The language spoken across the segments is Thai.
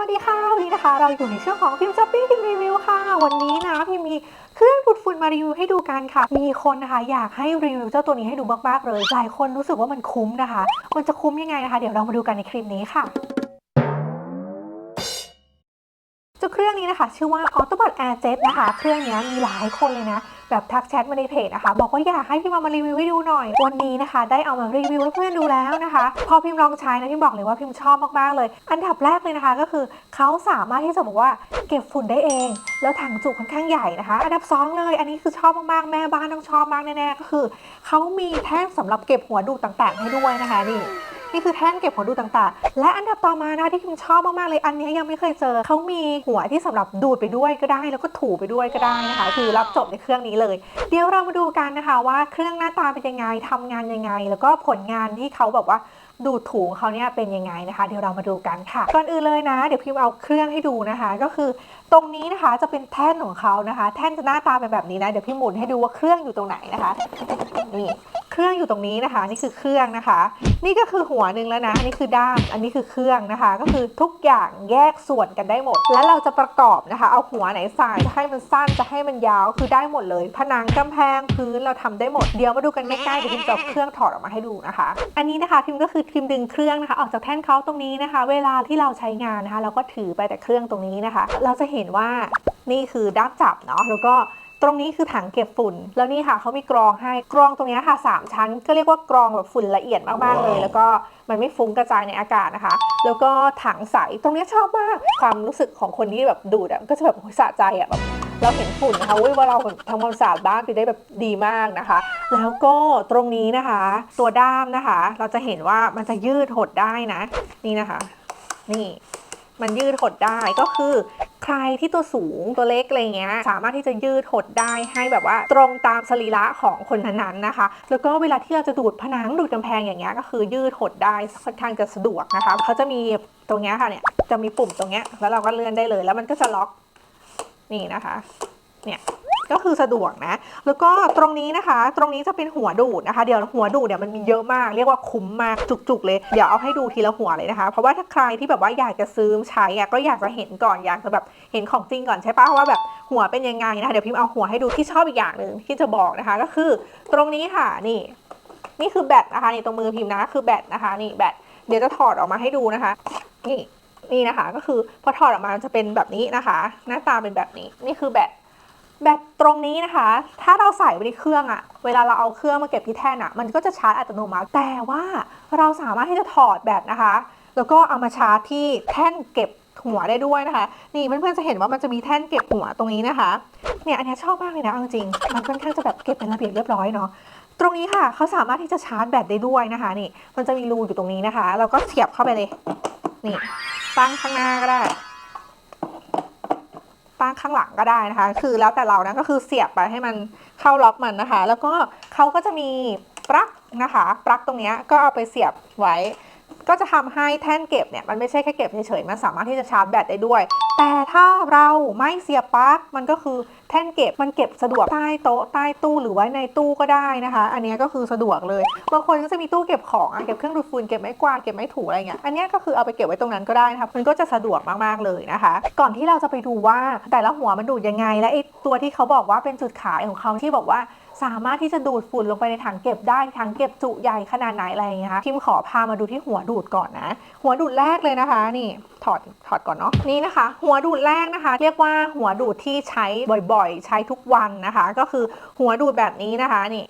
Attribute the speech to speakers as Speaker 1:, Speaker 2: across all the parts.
Speaker 1: วัสดีค่ะ วันนี้นะคะ เราอยู่ในช่วงของพิมช้อปปิ้งพิมรีวิวค่ะ วันนี้นะพิมมีเครื่องดูดฝุ่นมารีวิวให้ดูกันค่ะ มีคนนะคะอยากให้รีวิวเจ้าตัวนี้ให้ดูมากๆเลยหลายคนรู้สึกว่ามันคุ้มนะคะ มันจะคุ้มยังไงนะคะ เดี๋ยวเรามาดูกันในคลิปนี้ค่ะเจ้าเครื่องนี้นะคะ ชื่อว่า Autobot Air Jet นะคะ เครื่องนี้มีหลายคนเลยนะ แบบทักแชทมาในเพจนะคะบอกว่าอยากให้พิมเอามารีวิวให้ดูหน่อย วันนี้นะคะ ได้เอามารีวิวให้เพื่อนดูแล้วนะคะ พอพิมลองใช้นะพิมบอกเลยว่าพิมชอบมากๆเลย อันดับแรกเลยนะคะก็คือเขาสามารถที่จะบอกว่าเก็บฝุ่นได้เอง แล้วถังจุค่อนข้างใหญ่นะคะ อันดับสองเลย อันนี้คือชอบมากๆแม่บ้านต้องชอบมากแน่ๆก็คือเขามีแท่งสำหรับเก็บหัวดูดต่างๆ ให้ด้วยนะคะนี่ นี่คือแท่นเก็บหัวดูดต่างๆ และอันดับต่อมานะที่พิมชอบมากๆเลยอันนี้ยังไม่เคยเจอเขามีหัวที่สำหรับดูดไปด้วยก็ได้แล้วก็ถูไปด้วยก็ได้นะคะคือรับจบในเครื่องนี้เลย เดี๋ยวเรามาดูกันนะคะว่าเครื่องหน้าตาเป็นยังไงทำงานยังไง แล้วก็ผลงานที่เขาแบบว่าดูดถูงเขาเนี่ยเป็นยังไงนะคะ เดี๋ยวเรามาดูกันค่ะ ก่อนอื่นเลยนะ เดี๋ยวพิมเอาเครื่องให้ดูนะคะ ก็คือตรงนี้นะคะจะเป็นแท่นของเขานะคะ แท่นจะหน้าตาเป็นแบบนี้นะ เดี๋ยวพี่หมุนให้ดูว่าเครื่องอยู่ตรงไหนนะคะนี่ รื่องอยู่ตรงนี้นะคะ นี่คือเครื่องนะคะ นี่ก็คือหัวหนึ่งแล้วนะอันนี้คือด้ามอันนี้คือเครื่องนะคะ ก็คือทุกอย่างแยกส่วนกันได้หมด แล้วเราจะประกอบนะคะ เอาหัวไหนใส่จะให้มันสั้นจะให้มันยาวคือได้หมดเลย ผนังกำแพงพื้นเราทำได้หมดเดี๋ยวมาดูกันใกล้ๆเดี๋ยวพิมจะเอาเครื่องถอดออกมาให้ดูนะคะ อันนี้นะคะพิมก็คือพิมดึงเครื่องนะคะ ออกจากแท่นเขาตรงนี้นะคะ เวลาที่เราใช้งานนะคะ เราก็ถือไปแต่เครื่องตรงนี้นะคะ เราจะเห็นว่านี่คือด้ามจับเนาะแล้วก็ ตรงนี้คือถังเก็บฝุ่น แล้วนี่ค่ะเขามีกรองให้กรองตรงนี้ค่ะ 3 ชั้น ก็เรียกว่ากรองแบบฝุ่นละเอียดมากๆเลย แล้วก็มันไม่ฟุ้งกระจายในอากาศนะคะ แล้วก็ถังใสตรงนี้ชอบมากความรู้สึกของคนที่แบบดูดอะก็จะแบบสะใจอะแบบเราเห็นฝุ่นนะคะอุ้ยว่าเราทำความสะอาดบ้านไปได้แบบดีมากนะคะ แล้วก็ตรงนี้นะคะ ตัวด้ามนะคะ เราจะเห็นว่ามันจะยืดหดได้นะ นี่นะคะ นี่ มันยืดหดได้ก็คือใครที่ตัวสูงตัวเล็กอะไรเงี้ยสามารถที่จะยืดหดได้ให้แบบว่าตรงตามสรีระของคนนั้นๆนะคะ แล้วก็เวลาที่เราจะดูดผนังดูดกำแพงอย่างเงี้ยก็คือยืดหดได้ค่อนข้างจะสะดวกนะคะเขาจะมีตรงเนี้ยค่ะเนี่ยจะมีปุ่มตรงเนี้ยแล้วเราก็เลื่อนได้เลย แล้วมันก็จะล็อกนี่นะคะเนี่ย ก็คือสะดวกนะ แล้วก็ตรงนี้นะคะ ตรงนี้จะเป็นหัวดูดนะคะ เดี๋ยวหัวดูดเนี่ยมันมีเยอะมาก เรียกว่าคุ้มมากจุกๆ เลย เดี๋ยวเอาให้ดูทีละหัวเลยนะคะ เพราะว่าถ้าใครที่แบบว่าอยากจะซื้อใช้อะก็อยากจะเห็นก่อนอยากจะแบบเห็นของจริงก่อนใช่ปะว่าแบบหัวเป็นยังไงนะคะเดี๋ยวพิมพ์เอาหัวให้ดูที่ชอบอีกอย่างหนึ่งที่จะบอกนะคะ ก็คือตรงนี้ค่ะนี่นี่คือแบตนะคะนี่ตรงมือพิมพ์นะคือแบตนะคะ นี่แบตเดี๋ยวจะถอดออกมาให้ดูนะคะ นี่นี่นะคะ ก็คือพอถอดออกมาจะเป็นแบบนี้นะคะ หน้าตาเป็นแบบนี้ นี่คือแบต แบตตรงนี้นะคะ ถ้าเราใส่ไว้ในเครื่องอะเวลาเราเอาเครื่องมาเก็บที่แท่นอะมันก็จะชาร์จอัตโนมัติ แต่ว่าเราสามารถที่จะถอดแบตนะคะ แล้วก็เอามาชาร์จที่แท่นเก็บหัวได้ด้วยนะคะ นี่เพื่อนๆจะเห็นว่ามันจะมีแท่นเก็บหัวตรงนี้นะคะ เนี่ยอันนี้ชอบมากเลยนะจริงมันค่อนข้างจะแบบเก็บเป็นระเบียบเรียบร้อยเนาะตรงนี้ค่ะเขาสามารถที่จะชาร์จแบตได้ด้วยนะคะนี่ มันจะมีรูอยู่ตรงนี้นะคะ เราก็เสียบเข้าไปเลย นี่ตั้งข้างหน้าก็ได้ ตั้งข้างหลังก็ได้นะคะ คือแล้วแต่เรานะก็คือเสียบไปให้มันเข้าล็อกมันนะคะ แล้วก็เขาก็จะมีปลั๊กนะคะปลั๊กตรงนี้ก็เอาไปเสียบไว้ ก็จะทำให้แท่นเก็บเนี่ยมันไม่ใช่แค่เก็บเฉยๆ มันสามารถที่จะชาร์จแบตได้ด้วย แต่ถ้าเราไม่เสียบปลั๊กมันก็คือแท่นเก็บมันเก็บสะดวกใต้โต๊ะใต้ตู้หรือไว้ในตู้ก็ได้นะคะ อันนี้ก็คือสะดวกเลยบางคนก็จะมีตู้เก็บของอเก็บเครื่องดูดฝุ่นเก็บไม้กวาดเก็บไม้ถูอะไรเงี้ยอันนี้ก็คือเอาไปเก็บไว้ตรงนั้นก็ได้นะคะมันก็จะสะดวกมากๆเลยนะคะ ก่อนที่เราจะไปดูว่าแต่ละหัวมันดูดยังไง และไอ้ตัวที่เขาบอกว่าเป็นจุดขายของเขาที่บอกว่า สามารถที่จะดูดฝุ่นลงไปในถังเก็บได้ถังเก็บจุใหญ่ขนาดไหนอะไรอย่างเงี้ยค่ะพิมขอพามาดูที่หัวดูดก่อนนะ หัวดูดแรกเลยนะคะนี่ถอดถอดก่อนเนาะนี่นะคะ หัวดูดแรกนะคะ เรียกว่าหัวดูดที่ใช้บ่อยๆ ใช้ทุกวันนะคะ ก็คือหัวดูดแบบนี้นะคะนี่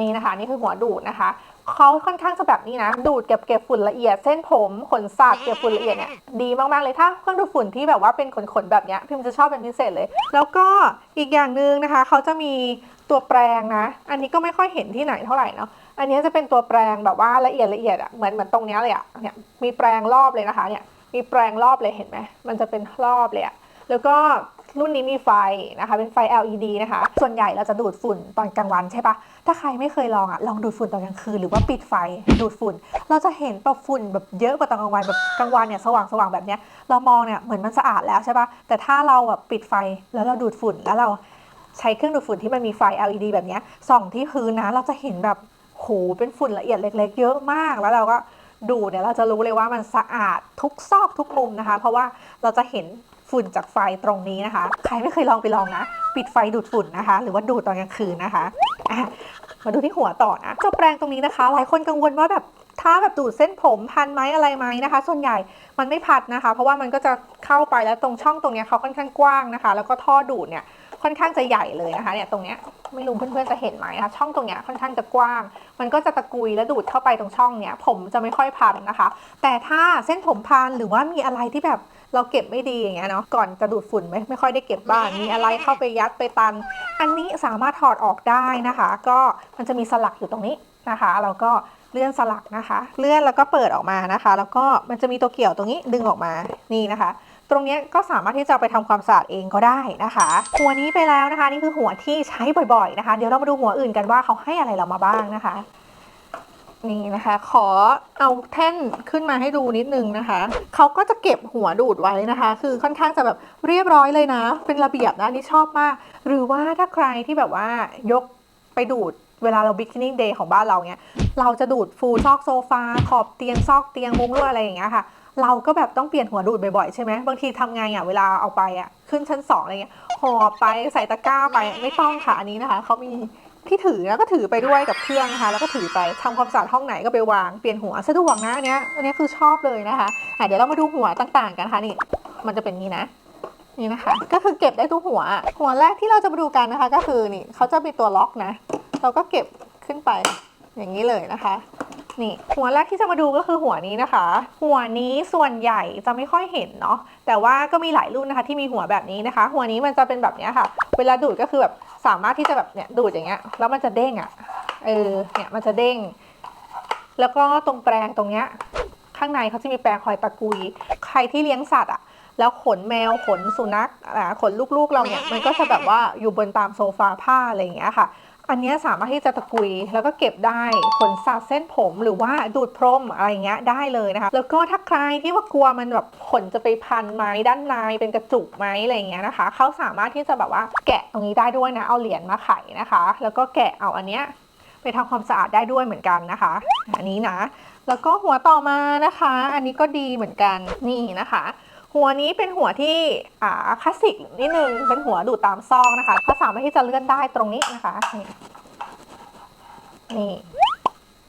Speaker 1: นี่นะคะ นี่คือหัวดูดนะคะ เขาค่อนข้างจะแบบนี้นะ ดูดเก็บเก็บฝุ่นละเอียดเส้นผมขนสัตว์เก็บฝุ่นละเอียดเนี่ยดีมากๆเลยถ้าเครื่องดูดฝุ่นที่แบบว่าเป็นขนๆแบบเนี้ยพิมจะชอบเป็นพิเศษเลย แล้วก็อีกอย่างหนึ่งนะคะเขาจะมีตัวแปรงนะ อันนี้ก็ไม่ค่อยเห็นที่ไหนเท่าไหร่เนาะอันนี้จะเป็นตัวแปรงแบบว่าละเอียดละเอียดอะเหมือนเหมือนตรงเนี้ยเลยอะเนี่ยมีแปรงรอบเลยนะคะเนี่ยมีแปรงรอบเลยเห็นไหมมันจะเป็นรอบเลยอะแล้วก็ รุ่นนี้มีไฟนะคะ เป็นไฟ LED นะคะ ส่วนใหญ่เราจะดูดฝุ่นตอนกลางวันใช่ปะถ้าใครไม่เคยลองอะลองดูดฝุ่นตอนกลางคืนหรือว่าปิดไฟดูดฝุ่น เราจะเห็นแบบฝุ่นแบบเยอะกว่าตอนกลางวันแบบกลางวันเนี่ยสว่างสว่างแบบเนี้ยเรามองเนี่ยเหมือนมันสะอาดแล้วใช่ปะแต่ถ้าเราแบบปิดไฟแล้วเราดูดฝุ่นแล้วเราใช้เครื่องดูดฝุ่นที่มันมีไฟ LED แบบเนี้ยส่องที่พื้นนะเราจะเห็นแบบโหเป็นฝุ่นละเอียดเล็ก ๆ เยอะมากแล้วเราก็ดูเนี่ยเราจะรู้เลยว่ามันสะอาดทุกซอกทุกมุมนะคะ เพราะว่าเราจะเห็น ฝุ่นจากไฟตรงนี้นะคะ ใครไม่เคยลองไปลองนะ ปิดไฟดูดฝุ่นนะคะ หรือว่าดูดตอนกลางคืนนะคะะมาดูที่หัวต่อนะเจ้าแปรงตรงนี้นะคะ หลายคนกังวลว่าแบบถ้าแบบดูดเส้นผมพันไหมอะไรไหมนะคะ ส่วนใหญ่มันไม่พัดนะคะ เพราะว่ามันก็จะเข้าไปแล้วตรงช่องตรงเนี้ยเขาค่อนข้างกว้างนะคะ แล้วก็ท่อดูดเนี่ยค่อนข้างจะใหญ่เลยนะคะเนี่ยตรงเนี้ยไม่รู้เพื่อนๆจะเห็นไหมนะคะช่องตรงเนี้ยค่อนข้างจะกว้าง มันก็จะตะกุยแล้วดูดเข้าไปตรงช่องเนี้ยผมจะไม่ค่อยพันนะคะ แต่ถ้าเส้นผมพันหรือว่ามีอะไรที่แบบ เราเก็บไม่ดีอย่างเงี้ยเนาะก่อนจะดูดฝุ่นไม่ไม่ค่อยได้เก็บบ้างมีอะไรเข้าไปยัดไปตัน อันนี้สามารถถอดออกได้นะคะ ก็มันจะมีสลักอยู่ตรงนี้นะคะเราก็เลื่อนสลักนะคะ เลื่อนแล้วก็เปิดออกมานะคะ แล้วก็มันจะมีตัวเกี่ยวตรงนี้ดึงออกมานี่นะคะ ตรงนี้ก็สามารถที่จะไปทำความสะอาดเองก็ได้นะคะ หัวนี้ไปแล้วนะคะ นี่คือหัวที่ใช้บ่อยๆนะคะ เดี๋ยวเรามาดูหัวอื่นกันว่าเขาให้อะไรเรามาบ้างนะคะ นี่นะคะ ขอเอาแท่นขึ้นมาให้ดูนิดนึงนะคะ เขาก็จะเก็บหัวดูดไว้นะคะ คือค่อนข้างจะแบบเรียบร้อยเลยนะ เป็นระเบียบนะนี่ชอบมาก หรือว่าถ้าใครที่แบบว่ายกไปดูดเวลาเราบิ๊กนิ่งเดย์ของบ้านเราเนี่ยเราจะดูดฟูซอกโซฟา ขอบเตียงซอกเตียงมุ้งลวดอะไรอย่างเงี้ยค่ะ เราก็แบบต้องเปลี่ยนหัวดูดบ่อยๆใช่ไหมบางทีทำไงอะเวลาเอาไปอะขึ้นชั้นสองอะไรเงี้ยหอบไปใส่ตะกร้าไปไม่ต้องค่ะอันนี้นะคะเขามี ที่ถือแล้วก็ถือไปด้วยกับเครื่องนะคะ แล้วก็ถือไปทำความสะอาดห้องไหนก็ไปวางเปลี่ยนหัวสะดวกนะอันเนี้ยอันนี้คือชอบเลยนะคะอะเดี๋ยวเรามาดูหัวต่างๆกันค่ะนี่มันจะเป็นนี้นะนี่นะคะ ก็คือเก็บได้ทุกหัว หัวแรกที่เราจะมาดูกันนะคะ ก็คือนี่เขาจะมีตัวล็อกนะ เราก็เก็บขึ้นไปอย่างนี้เลยนะคะนี่หัวแรกที่จะมาดูก็คือหัวนี้นะคะ หัวนี้ส่วนใหญ่จะไม่ค่อยเห็นเนาะแต่ว่าก็มีหลายรุ่นนะคะ ที่มีหัวแบบนี้นะคะ หัวนี้มันจะเป็นแบบนี้ค่ะ เวลาดูดก็คือแบบ สามารถที่จะแบบเนี่ยดูดอย่างเงี้ยแล้วมันจะเด้งอะ่ะเออเนี่ยมันจะเด้ง แล้วก็ตรงแปรงตรงเนี้ยข้างในเขาจะมีแปรงคอยตะกุย ใครที่เลี้ยงสัตว์อะ่ะแล้วขนแมวขนสุนัขอะขนลูกๆเราเนี่ยมันก็จะแบบว่าอยู่บนตามโซฟาผ้าอะไรอย่างเงี้ยค่ะ อันนี้สามารถที่จะตะกุยแล้วก็เก็บได้ขนสัตว์เส้นผมหรือว่าดูดพรมอะไรเงี้ยได้เลยนะคะ แล้วก็ถ้าใครที่ว่ากลัวมันแบบขนจะไปพันไหมด้านในเป็นกระจุกไหมอะไรเงี้ยนะคะเขาสามารถที่จะแบบว่าแกะตรงนี้ได้ด้วยนะเอาเหรียญมาไขนะคะ แล้วก็แกะเอาอันเนี้ยไปทำความสะอาดได้ด้วยเหมือนกันนะคะ อันนี้นะ แล้วก็หัวต่อมานะคะ อันนี้ก็ดีเหมือนกันนี่นะคะ หัวนี้เป็นหัวที่อ่าคลาสสิกนิดนึงเป็นหัวดูดตามซอกนะคะก็สามารถที่จะเลื่อนได้ตรงนี้นะคะนี่นี่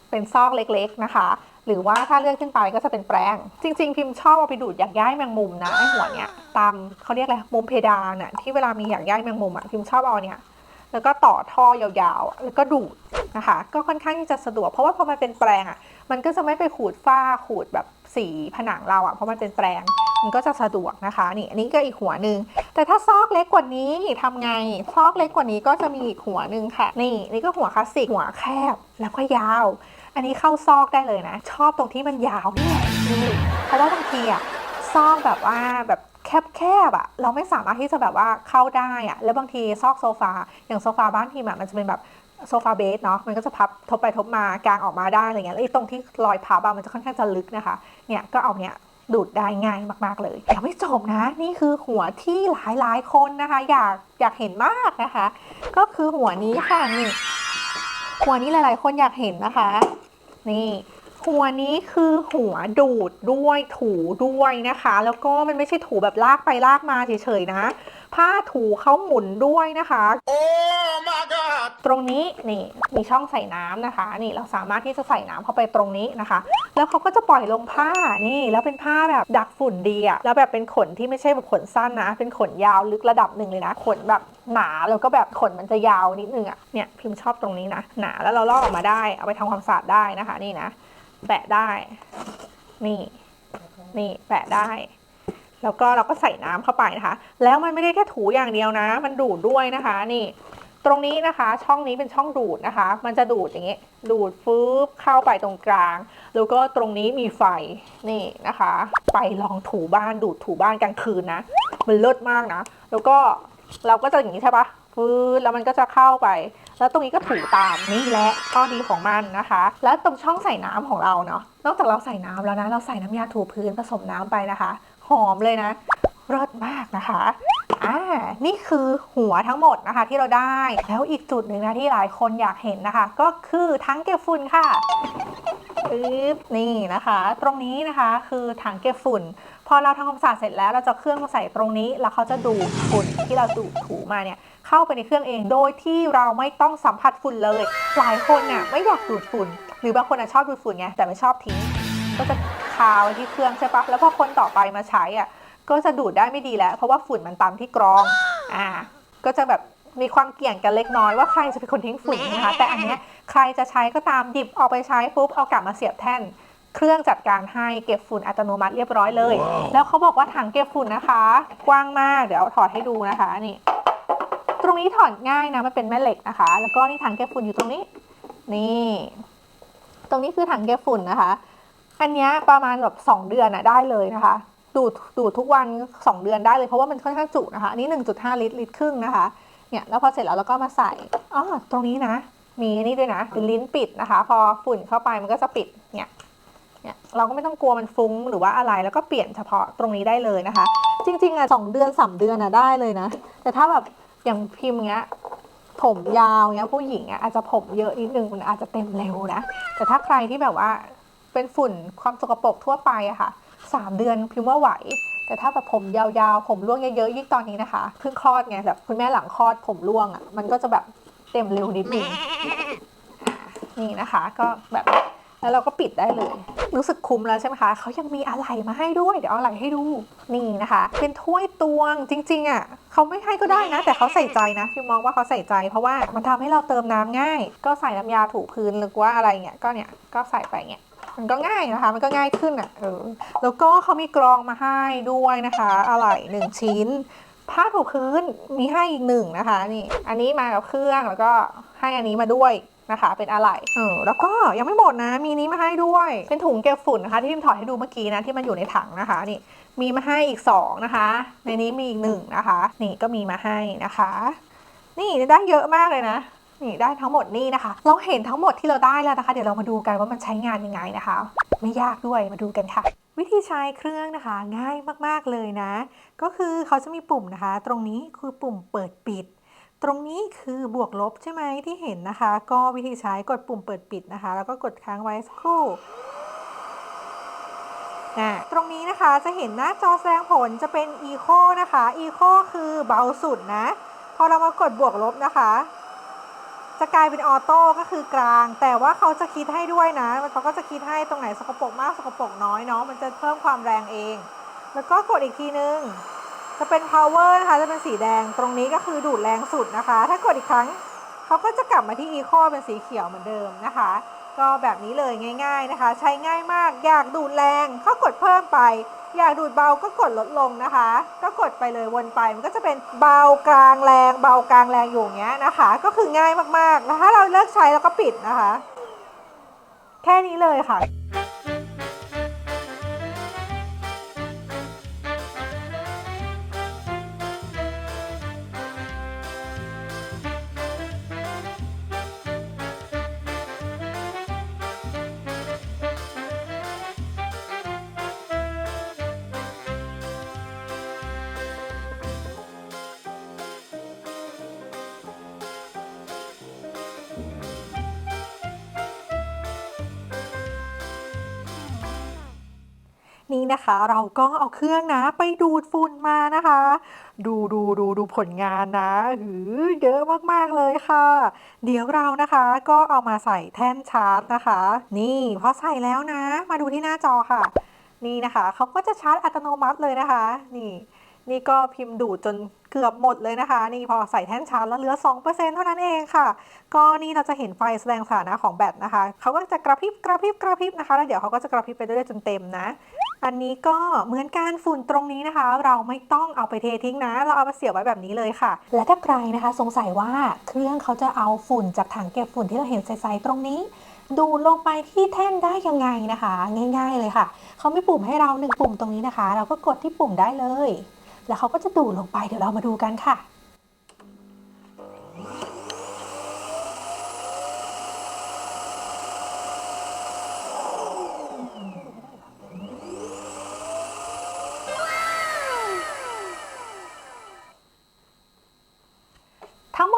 Speaker 1: เป็นซอกเล็กๆนะคะ หรือว่าถ้าเลื่อนขึ้นไปก็จะเป็นแปรงจริง ๆ พิมพ์ชอบเอาไปดูดอยากย้ายแมงมุมนะไอหัวเนี้ยตามเขาเรียกอะไรมุมเพดานน่ะที่เวลามีอยากย้ายแมงมุมอะพิมพ์ชอบเอาเนี่ยแล้วก็ต่อท่อยาวๆ แล้วก็ดูดนะคะ ก็ค่อนข้างที่จะสะดวก เพราะว่าพอมันเป็นแปรงอะ มันก็จะไม่ไปขูดฝ้าขูดแบบสีผนังเราอะ่ะ เพราะมันเป็นแปรง มันก็จะสะดวกนะคะนี่อันนี้ก็อีกหัวหนึ่งแต่ถ้าซอกเล็กกว่านี้ทำไง ซอกเล็กกว่านี้ก็จะมีอีกหัวหนึ่งค่ะ นี่นี่ก็หัวคลาสสิกหัวแคบแล้วก็ยาว อันนี้เข้าซอกได้เลยนะ ชอบตรงที่มันยาวนี่แหละเพราะว่าบางทีอะซอกแบบว่าแบบแคบๆอะเราไม่สามารถที่จะแบบว่าเข้าได้อะแล้วบางทีซอกโซฟาอย่างโซฟาบ้านพิมอะมันจะเป็นแบบโซฟาเบสเนาะมันก็จะพับทบไปทบมากลางออกมาได้อะไรเงี้ยแล้วตรงที่รอยพับอะมันจะค่อนข้างจะลึกนะคะเนี่ยก็เอาเนี่ย ดูดได้ง่ายมากๆเลยยังไม่จบนะ นี่คือหัวที่หลายๆคนนะคะ อยากอยากเห็นมากนะคะ ก็คือหัวนี้ค่ะนี่หัวนี้หลายๆ คนอยากเห็นนะคะ นี่หัวนี้คือหัวดูดด้วยถูด้วยนะคะ แล้วก็มันไม่ใช่ถูแบบลากไปลากมาเฉยๆนะ ผ้าถูเขาหมุนด้วยนะคะ
Speaker 2: Oh my God!
Speaker 1: ตรงนี้นี่มีช่องใส่น้ำนะคะ นี่เราสามารถที่จะใส่น้ำเข้าไปตรงนี้นะคะ แล้วเขาก็จะปล่อยลงผ้านี่ แล้วเป็นผ้าแบบดักฝุ่นดีอะแล้วแบบเป็นขนที่ไม่ใช่แบบขนสั้นนะ เป็นขนยาวลึกระดับหนึ่งเลยนะ ขนแบบหนาแล้วก็แบบขนมันจะยาวนิดนึงอะเนี่ยพิมพ์ชอบตรงนี้นะหนาแล้วเราลอกออกมาได้เอาไปทำความสะอาดได้นะคะ นี่นะแปะได้ นี่ นี่แปะได้ แล้วก็เราก็ใส่น้ำเข้าไปนะคะ แล้วมันไม่ได้แค่ถูอย่างเดียวนะ มันดูดด้วยนะคะนี่ ตรงนี้นะคะ ช่องนี้เป็นช่องดูดนะคะ มันจะดูดอย่างนี้ดูดฟืบเข้าไปตรงกลาง แล้วก็ตรงนี้มีไฟนี่นะคะ ไปลองถูบ้านดูดถูบ้านกลางคืนนะ มันเลิศมากนะ แล้วก็เราก็จะอย่างนี้ใช่ปะฟืดแล้วมันก็จะเข้าไป แล้วตรงนี้ก็ถูตามนี่แหละข้อดีของมันนะคะ แล้วตรงช่องใส่น้ำของเราเนาะนอกจากเราใส่น้ำแล้วนะ เราใส่น้ำยาถูพื้นผสมน้ำไปนะคะ หอมเลยนะรสมากนะคะอ่านี่คือหัวทั้งหมดนะคะที่เราได้ แล้วอีกจุดหนึ่งนะที่หลายคนอยากเห็นนะคะ ก็คือทั้งเก็บฝุ่นค่ะปึ๊บนี่นะคะ ตรงนี้นะคะคือถังเก็บฝุ่น พอเราทำความสะอาดเสร็จแล้วเราจะเครื่องมาใส่ตรงนี้ แล้วเขาจะดูดฝุ่นที่เราดูดถูมาเนี่ยเข้าไปในเครื่องเอง โดยที่เราไม่ต้องสัมผัสฝุ่นเลย หลายคนน่ะไม่อยากดูดฝุ่น หรือบางคนน่ะชอบดูดฝุ่นไงแต่ไม่ชอบทิ้ง ก็จะคาไว้ที่เครื่องใช่ปะแล้วพอคนต่อไปมาใช้อะก็จะดูดได้ไม่ดีแล้ว เพราะว่าฝุ่นมันตามที่กรองอ่าก็จะแบบมีความเกี่ยงกันเล็กน้อยว่าใครจะเป็นคนทิ้งฝุ่นนะคะ แต่อันเนี้ยใครจะใช้ก็ตามหยิบออกไปใช้ปุ๊บเอากลับมาเสียบแท่น เครื่องจัดการให้เก็บฝุ่นอัตโนมัติเรียบร้อยเลยแล้วเขาบอกว่าถังเก็บฝุ่นนะคะ กว้างมากเดี๋ยวเอาถอดให้ดูนะคะนี่ตรงนี้ถอดง่ายนะมันเป็นแม่เหล็กนะคะ แล้วก็นี่ถังเก็บฝุ่นอยู่ตรงนี้ นี่ ตรงนี้คือถังเก็บฝุ่นนะคะ อันนี้ประมาณแบบสองเดือนอะได้เลยนะคะ ดูดดูดทุกวันสองเดือนได้เลยเพราะว่ามันค่อนข้างจุนะคะ อันนี้ 1.5 ลิตรลิตรครึ่งนะคะ เนี่ยแล้วพอเสร็จแล้วเราก็มาใส่อ๋อตรงนี้นะ มีอันนี่ด้วยนะเป็นลิ้นปิดนะคะ พอฝุ่นเข้าไปมันก็จะปิดเนี่ยเนี่ยเราก็ไม่ต้องกลัวมันฟุ้งหรือว่าอะไรแล้วก็เปลี่ยนเฉพาะตรงนี้ได้เลยนะคะ จริงๆอะสองเดือนสามเดือนอะได้เลยนะ แต่ถ้าแบบอย่างพิมพ์เงี้ยผมยาวเงี้ยผู้หญิงอะอาจจะผมเยอะนิดนึงมันอาจจะเต็มเร็วนะ แต่ถ้าใครที่แบบว่า เป็นฝุ่นความสกปรกทั่วไปอะค่ะสามเดือนพิมพ์ว่าไหว แต่ถ้าแบบผมยาวๆ ผมร่วงเยอะๆ ยิ่งตอนนี้นะคะเพิ่งคลอดไงแบบคุณแม่หลังคลอดผมร่วงอะ่ะมันก็จะแบบเต็มเร็วนิดนึงอะนี่นะคะก็แบบนี้แล้วเราก็ปิดได้เลย รู้สึกคุ้มแล้วใช่ไหมคะเขายังมีอะไหล่มาให้ด้วย เดี๋ยวเอาอะไหล่ให้ดู นี่นะคะ เป็นถ้วยตวงจริง ๆอะ่ะเขาไม่ให้ก็ได้นะ แต่เขาใส่ใจนะพิมมองว่าเขาใส่ใจ เพราะว่ามันทำให้เราเติมน้ำง่าย ก็ใส่น้ำยาถูพื้นหรือว่าอะไรเงี้ยก็เนี่ยก็ใส่ไปเงี้ย มันก็ง่ายนะคะ มันก็ง่ายขึ้นอะเออแล้วก็เขามีกรองมาให้ด้วยนะคะอะไหล่หนึ่งชิ้น ผ้าถูพื้นมีให้อีกหนึ่งนะคะนี่อันนี้มากับเครื่องแล้วก็ให้อันนี้มาด้วยนะคะ เป็นอะไหล่เออแล้วก็ยังไม่หมดนะ มีนี้มาให้ด้วย เป็นถุงเก็บฝุ่นนะคะ ที่พิมถอดให้ดูเมื่อกี้นะ ที่มันอยู่ในถังนะคะ นี่ มีมาให้อีกสองนะคะ ในนี้มีอีกหนึ่งนะคะ นี่ก็มีมาให้นะคะ นี่ได้เยอะมากเลยนะ นี่ได้ทั้งหมดนี่นะคะ เราเห็นทั้งหมดที่เราได้แล้วนะคะ เดี๋ยวเรามาดูกันว่ามันใช้งานยังไงนะคะ ไม่ยากด้วยมาดูกันค่ะ วิธีใช้เครื่องนะคะ ง่ายมากๆเลยนะ ก็คือเขาจะมีปุ่มนะคะ ตรงนี้คือปุ่มเปิดปิดตรงนี้คือบวกลบใช่ไหมที่เห็นนะคะ ก็วิธีใช้กดปุ่มเปิดปิดนะคะ แล้วก็กดค้างไว้สักครู่อะตรงนี้นะคะจะเห็นหน้าจอแสดงผลจะเป็น Eco นะคะ Eco คือเบาสุดนะ พอเรามากดบวกลบนะคะ จะกลายเป็นออโต้ก็คือกลาง แต่ว่าเขาจะคิดให้ด้วยนะเขาก็จะคิดให้ตรงไหนสกปรกมากสกปรกน้อยเนาะมันจะเพิ่มความแรงเอง แล้วก็กดอีกทีนึง จะเป็น power นะคะจะเป็นสีแดงตรงนี้ก็คือดูดแรงสุดนะคะ ถ้ากดอีกครั้งเขาก็จะกลับมาที่ eco เป็นสีเขียวเหมือนเดิมนะคะ ก็แบบนี้เลยง่าย ๆนะคะ ใช้ง่ายมาก อยากดูดแรงก็กดเพิ่มไป อยากดูดเบาก็กดลดลงนะคะ ก็กดไปเลยวนไปมันก็จะเป็นเบากลางแรง เบากลางแรงอยู่เงี้ยนะคะ ก็คือง่ายมากๆนะคะเราเลิกใช้แล้วก็ปิดนะคะ แค่นี้เลยค่ะ นี่นะคะ เราก็เอาเครื่องนะไปดูดฝุ่นมานะคะ ดูดูดูดูผลงานนะหือเยอะมากๆเลยค่ะ เดี๋ยวเรานะคะก็เอามาใส่แท่นชาร์จนะคะ นี่พอใส่แล้วนะ มาดูที่หน้าจอค่ะ นี่นะคะเขาก็จะชาร์จอัตโนมัติเลยนะคะ นี่ นี่ก็พิมพ์ดูดจนเกือบหมดเลยนะคะ นี่พอใส่แท่นชาร์จแล้วเหลือ 2%เท่านั้นเองค่ะ ก็นี่เราจะเห็นไฟแสดงสถานะของแบตนะคะ เขาก็จะกระพริบกระพริบกระพริบนะคะ แล้วเดี๋ยวเขาก็จะกระพริบไปเรื่อยๆจนเต็มนะ อันนี้ก็เหมือนการฝุ่นตรงนี้นะคะ เราไม่ต้องเอาไปเททิ้งนะ เราเอามาเสียบไว้แบบนี้เลยค่ะ และถ้าใครนะคะ สงสัยว่าเครื่องเขาจะเอาฝุ่นจากถังเก็บฝุ่นที่เราเห็นใสๆตรงนี้ ดูลงไปที่แท่นได้ยังไงนะคะ ง่าย ๆเลยค่ะเขาไม่ปุ่มให้เราหนึ่งปุ่มตรงนี้นะคะ เราก็กดที่ปุ่มได้เลย แล้วเขาก็จะดูดลงไปเดี๋ยวเรามาดูกันค่ะ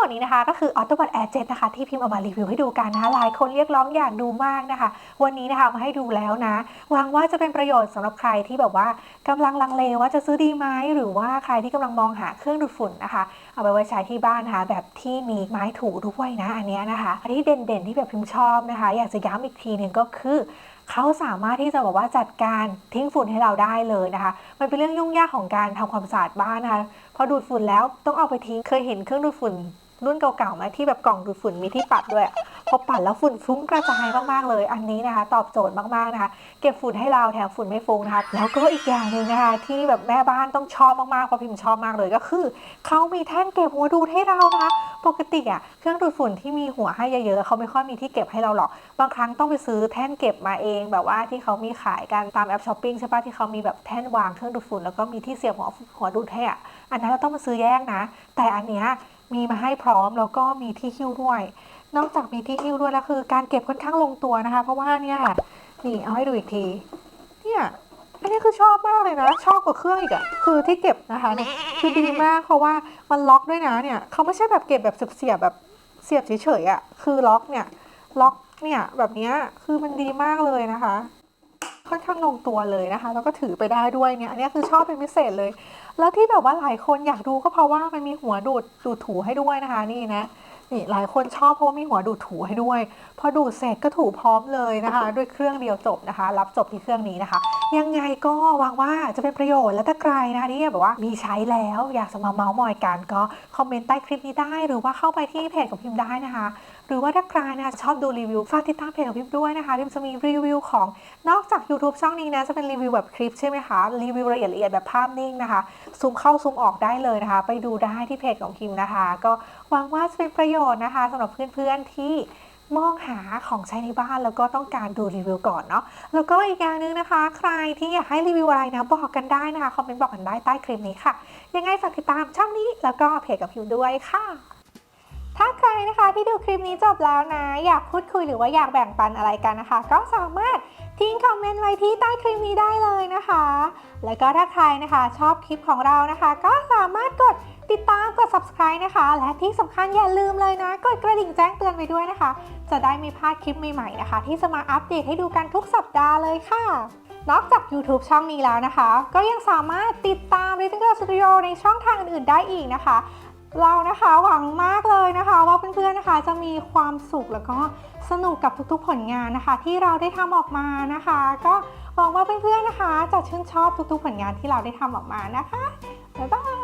Speaker 1: ดนี้นะคะก็คือ Autobot Air Jet นะคะที่พิมพ์เอามารีวิวให้ดูกันนะคะหลายคนเรียกร้องอยากดูมากนะคะ วันนี้นะคะมาให้ดูแล้วนะหวังว่าจะเป็นประโยชน์สำหรับใครที่แบบว่ากำลังลังเลว่าจะซื้อดีไหมหรือว่าใครที่กำลังมองหาเครื่องดูดฝุ่นนะคะ เอาไปไว้ใช้ที่บ้านนะคะแบบที่มีไม้ถูด้วยนะอันนี้นะคะอันที่เด่นๆที่แบบพิมพ์ชอบนะคะ อยากจะย้ำอีกทีหนึ่งก็คือเขาสามารถที่จะบอกว่าจัดการทิ้งฝุ่นให้เราได้เลยนะคะ มันเป็นเรื่องยุ่งยากของการทำความสะอาดบ้านนะคะ พอดูดฝุ่นแล้วต้องเอาไปทิ้ง เคยเห็นเครื่องดูดฝุ่น รุ่นเก่าๆไหมที่แบบกล่องดูดฝุ่นมีที่ปัดด้วยพอปัดแล้วฝุ่นฟุ้งกระจายมากๆเลย อันนี้นะคะ ตอบโจทย์มากๆนะคะ เก็บฝุ่นให้เราแถมฝุ่นไม่ฟุ้งนะคะ แล้วก็อีกอย่างหนึ่งนะคะ ที่แบบแม่บ้านต้องชอบมากๆเพราะพิมพ์ชอบมากเลยก็คือเขามีแท่นเก็บหัวดูดให้เรานะคะปกติอะเครื่องดูดฝุ่นที่มีหัวให้เยอะๆเขาไม่ค่อยมีที่เก็บให้เราหรอก บางครั้งต้องไปซื้อแท่นเก็บมาเอง แบบว่าที่เขามีขายกันตามแอปช้อปปิ้งใช่ปะที่เขามีแบบแท่นวางเครื่องดูดฝุ่นแล้วก็มีที่เสียบหัวหัวดูดให้อะอันนั้นเราต้องมาซื้อแยกนะ แต่อันเนี้ย มีมาให้พร้อมแล้วก็มีที่หิ้วด้วย นอกจากมีที่หิ้วด้วยแล้วคือ การเก็บค่อนข้างลงตัวนะคะ เพราะว่าเนี่ยค่ะนี่เอาให้ดูอีกที เนี่ยอันนี้คือชอบมากเลยนะ ชอบกว่าเครื่องอีกอะคือที่เก็บนะคะเนี่ยคือดีมากเพราะว่ามันล็อกด้วยนะเนี่ยเขาไม่ใช่แบบเก็บแบบเสียบแบบเสียบเฉยๆอะคือล็อกเนี่ยล็อกเนี่ยแบบนี้คือมันดีมากเลยนะคะ ค่อนข้างลงตัวเลยนะคะ แล้วก็ถือไปได้ด้วยเนี่ยอันนี้คือชอบเป็นพิเศษเลย แล้วที่แบบว่าหลายคนอยากดูก็เพราะว่ามันมีหัวดูดดูดถูให้ด้วยนะคะนี่นะนี่หลายคนชอบเพราะว่ามีหัวดูดถูให้ด้วย พอดูดเสร็จก็ถูพร้อมเลยนะคะ ด้วยเครื่องเดียวจบนะคะ รับจบที่เครื่องนี้นะคะ ยังไงก็หวังว่าจะเป็นประโยชน์และถ้าใครนะคะที่แบบว่ามีใช้แล้วอยากจะมาเมาส์มอยกันก็คอมเมนต์ใต้คลิปนี้ได้ หรือว่าเข้าไปที่เพจของพิมพ์ได้นะคะ หรือว่าถ้าใครนะคะชอบดูรีวิวฝากติดตามเพจของพิมด้วยนะคะพิมจะมีรีวิวของนอกจาก YouTube ช่องนี้นะจะเป็นรีวิวแบบคลิปใช่ไหมคะรีวิวละเอียดละเอียดแบบภาพนิ่งนะคะซูมเข้าซูมออกได้เลยนะคะ ไปดูได้ที่เพจของพิมนะคะ ก็หวังว่าจะเป็นประโยชน์นะคะสำหรับเพื่อนๆที่มองหาของใช้ในบ้านแล้วก็ต้องการดูรีวิวก่อนเนาะแล้วก็อีกอย่างหนึงนะคะ ใครที่อยากให้รีวิวอะไรนะบอกกันได้นะคะคอมเมนต์บอกกันได้ใต้คลิปนี้ค่ะ ยังไงฝากติดตามช่องนี้แล้วก็เพจกับพิมด้วยค่ะ นะคะที่ดูคลิปนี้จบแล้วนะ อยากพูดคุยหรือว่าอยากแบ่งปันอะไรกันนะคะ ก็สามารถทิ้งคอมเมนต์ไว้ที่ใต้คลิปนี้ได้เลยนะคะ แล้วก็ถ้าใครนะคะชอบคลิปของเรานะคะ ก็สามารถกดติดตามกด subscribe นะคะ และที่สำคัญอย่าลืมเลยนะ กดกระดิ่งแจ้งเตือนไปด้วยนะคะ จะได้ไม่พลาดคลิปใหม่ๆนะคะ ที่จะมาอัปเดตให้ดูกันทุกสัปดาห์เลยค่ะ นอกจาก YouTube ช่องนี้แล้วนะคะ ก็ยังสามารถติดตาม r i t t l e Girl Studio ในช่องทางอื่นๆได้อีกนะคะ เรานะคะหวังมากเลยนะคะว่าเพื่อนๆนะคะจะมีความสุขแล้วก็สนุกกับทุกๆผลงานนะคะ ที่เราได้ทำออกมานะคะ ก็หวังว่าเพื่อนๆนะคะ จะชื่นชอบทุกๆผลงานที่เราได้ทำออกมานะคะบ๊ายบาย